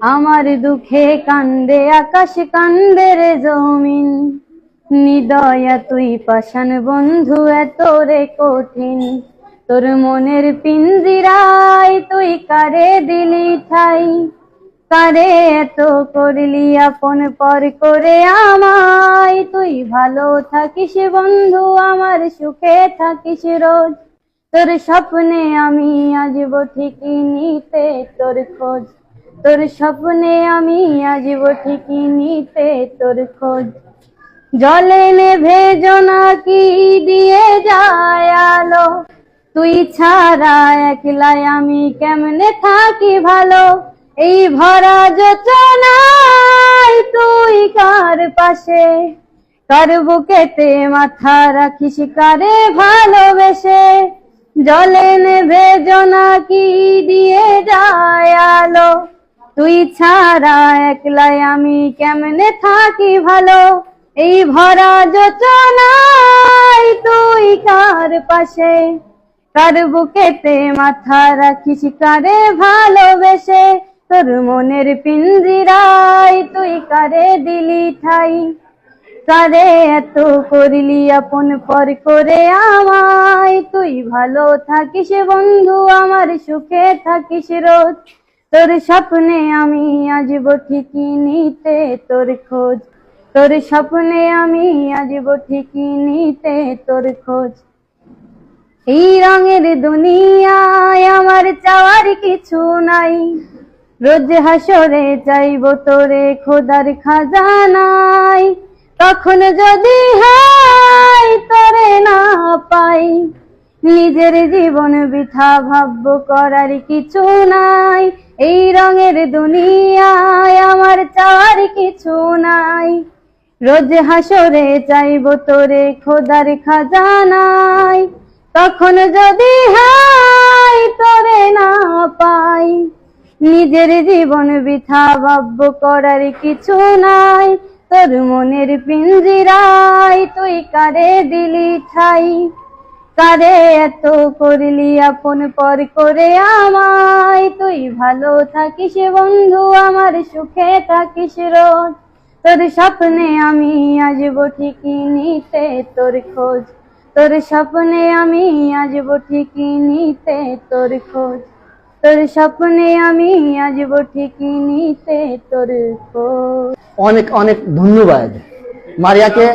আমার দুঃখে কান্দে, আকাশ কান্দে রে জমিন। নিদয়া তুই পাষাণ বন্ধু, এত রে কঠিন। তোর মনের পিঞ্জিরায় তুই কারে দিলি ঠাই? কারে এত করলি আপন পর করে আমায়? তুই ভালো থাকিস বন্ধু, আমার সুখে থাকিস রোজ। তোর স্বপ্নে আমি আসব ঠিকই নিতে তোর খোঁজ। তোর স্বপ্নে আমি আসব ঠিকই নিতে তোর খোঁজ। জলে নেভে কি দিয়ে যায় আলো? তুই ছাড়া একলাই আমি কেমনে থাকি ভালো? এই ভরা যোচনায় তুই কার পাশে? কার বুকেতে মাথা রাখিস কারে ভালোবেসে? জলে নেভে কি দিয়ে যায় আলো? তুই ছাড়া একলাই আমি কেমনে থাকি ভালো? এই ভরা যোচনায় তুই কার পাশে? কার বুকেতে মাথা রাখিস কারে ভালোবেসে? তোর মনের পিঞ্জিরায় তুই কারে দিলি ঠাই? কারে এত করলি আপন পর করে আমায়? তুই ভালো থাকিস বন্ধু, আমার সুখে থাকিস রোজ। তোর স্বপ্নে আমি আসব ঠিকই নিতে, তোর খোঁজ। তোর স্বপ্নে আমি আসব ঠিকই নিতে, তোর খোঁজ। এই রঙের দুনিয়ায় আমার চাওয়ার কিছু নাই। রোজ হাসরে চাইব তোরে খোদার খাজানাই তখন যদি হাই তোরে না পাই, নিজের জীবন বৃথা ভাব্য করার কিছু নাই। এই রঙের দুনিয়ায় আমার চাওয়ার কিছু নাই। রোজ হাসরে চাইব তোরে খোদার খাজানাই তখন যদি হাই তোরে না পাই, নিজের জীবন বৃথা ভাব্য করার কিছু নাই। তোর মনের পিঞ্জিরাই তুই কারে দিলি ঠাই? কারে এত করলি আপন পর করে আমায়? তুই ভালো থাকিস বন্ধু, আমার সুখে থাকিস রোজ। তোর স্বপ্নে আমি আসব ঠিকই নিতে তোর খোঁজ। তোর স্বপ্নে আমি আসব ঠিকই নিতে তোর খোঁজ। তোর স্বপ্নে আমি আসব ঠিকই নিতে তোর খোঁজ। অনেক অনেক ধন্যবাদ। মারিয়াকে